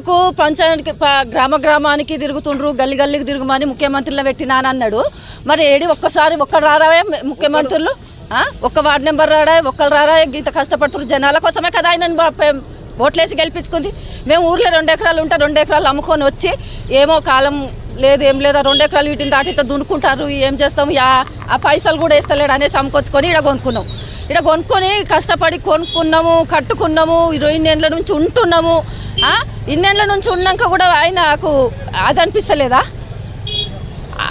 ఊరుకు పంచాయతీ గ్రామ గ్రామానికి తిరుగుతుండ్రు గల్లి గల్లికి తిరుగుమని ముఖ్యమంత్రిని పెట్టినానన్నాడు మరి ఏడి ఒక్కసారి ఒక్కడు రారావే ముఖ్యమంత్రులు? ఒక్క వార్డు నెంబర్ రాడా ఒక్కరు రారా ఇంత కష్టపడుతున్నారు జనాల కోసమే కదా ఆయన ఓట్లేసి గెలిపించుకుంది. మేము ఊర్లో రెండు ఎకరాలు ఉంటే రెండు ఎకరాలు అమ్ముకొని వచ్చి ఏమో కాలం లేదు ఏం లేదా రెండు ఎకరాలు వీటిని దాటితో దున్నుకుంటారు ఏం చేస్తాం యా ఆ పైసలు కూడా వేస్తలేడు అనేసి అమ్ముకొచ్చుకొని ఇక్కడ కొనుక్కున్నాం. ఇక్కడ కొనుక్కొని కష్టపడి కొనుక్కున్నాము కట్టుకున్నాము ఇరవై ఇన్నేళ్ళ నుంచి ఉంటున్నాము. ఇన్నేళ్ళ నుంచి ఉన్నాక కూడా ఆయనకు అది అనిపిస్తలేదా?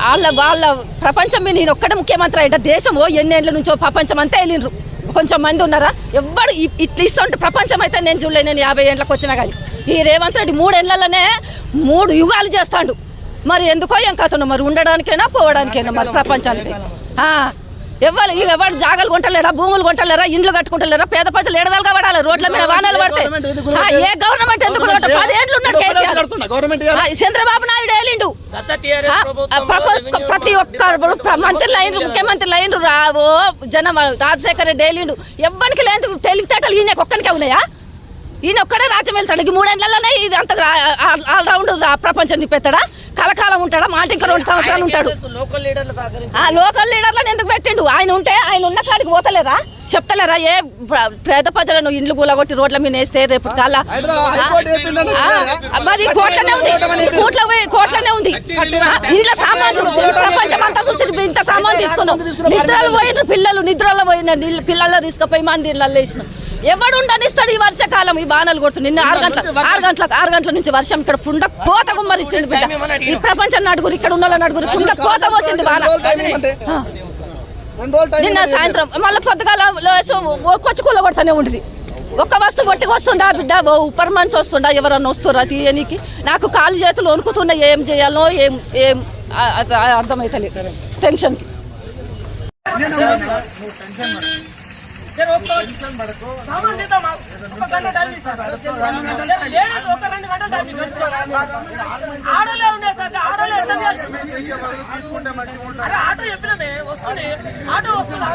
వాళ్ళ వాళ్ళ ప్రపంచం మీద నేను ఒక్కడే ముఖ్యమంత్రి అయిట దేశమో ఎన్నేళ్ళ నుంచో ప్రపంచం అంతా వెళ్ళినరు కొంచెం మంది ఉన్నారా? ఎవ్వరు ఇ- ఇట్లా ఇస్తుంటే ప్రపంచం అయితే నేను చూడలే నేను యాభై ఏళ్ళకి వచ్చినా కానీ. ఈ రేవంత్ రెడ్డి మూడేళ్ళలోనే మూడు యుగాలు చేస్తాడు. మరి ఎందుకో ఏం కథను? మరి ఉండడానికైనా పోవడానికైనా? మరి ప్రపంచానికి. ఎవరు ఈ ఎవరు జాగాలు కొంటలేరా భూములు కొంటలేరా ఇండ్లు కట్టుకుంటలేరా పేద ప్రజలు ఏడదలుగా పడాలి రోడ్ల మీద వాహనాలు పడతాయి. ఏ గవర్నమెంట్ ఎందుకు పదేళ్ళు కేసీఆర్ చంద్రబాబు నాయుడు ఏలిండు ప్రతి ఒక్కరు మంత్రులు అయినరు ముఖ్యమంత్రులు అయినరు రావో జనం రాజశేఖర రెడ్డి ఏలిండు ఎవ్వరికి లేదు తెలివితేటలు ఈయన ఒక్కనికే ఉన్నాయా? ఈయన ఒక్కడే రాజ్యం వెళ్తాడు. ఈ మూడేళ్ళలోనే ఇది అంత ఆల్రౌండ్ ప్రపంచం తిప్పేస్తాడా? కలకాలం ఉంటాడా? మాట ఇంకా రెండు సంవత్సరాలు ఉంటాడు. లోకల్ లీడర్లు సహకరించి ఆ లోకల్ లీడర్లను ఎందుకు పెట్టిండు? ఆయన ఉంటే ఆయన ఉన్న కాడికి పోతలేరా చెప్తలేరా? ఏ ప్ర- పేద ప్రజలను ఇండ్లు కూలగొట్టి రోడ్ల మీద వేస్తే రేపు కాలా ఆ, మరి కోట్లనే ఉంది. కోట్ల కోట్లనే ఉంది. ఇంట్లో సామాన్లు. ప్రపంచం అంతా చూసి ఇంత సామాన్ తీసుకున్నాం. నిద్రలు పోయిన పిల్లలు. నిద్రలో పోయిన నీళ్ళు పిల్లల్లో తీసుకుపోయి మందిర్లలో వేసినాం. ఎవడు ఉండనిస్తాడు ఈ వర్షాకాలం? ఈ బాణాలు కొడుతుంది నిన్న ఆరు గంటల ఆరు గంటలకు ఆరు గంటల నుంచి వర్షం ఇక్కడ పుండ పోత గుమ్మరిచ్చింది బిడ్డ. ఈ ప్రపంచం నడుగురు ఇక్కడ ఉన్న నడుగురు. పుండ పోత పోసింది బాణ. నిన్న. సాయంత్రం మళ్ళీ పొద్దుగాల కొచ్చి కూల కొడుతూనే ఉంటుంది ఒక్క వస్తువు కొట్టి వస్తుందా బిడ్డ? ఓ మనిషి వస్తుందా ఎవరన్నా వస్తురా తీయనికి? నాకు కాలు చేతులు వణుకుతున్నాయి ఏం చేయాలో ఏం ఏం ఆ- అర్థమైతలేదు. టెన్షన్కి సార్ ఆడలే ఆటో చెప్పినమే వస్తుంది ఆటో వస్తుంది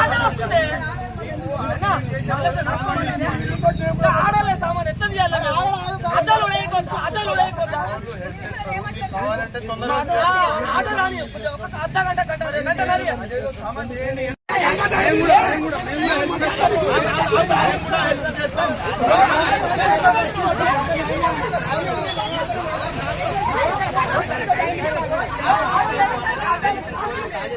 ఆటో వస్తుంది అన్నా, ఆడలే సామాన్ ఎట్లా తీయాలి అద్దాలు వేయకొచ్చు అద్దాలు వేయకొచ్చా ఆటో రాని ఒక అర్ధ గంట గంట గంట రాని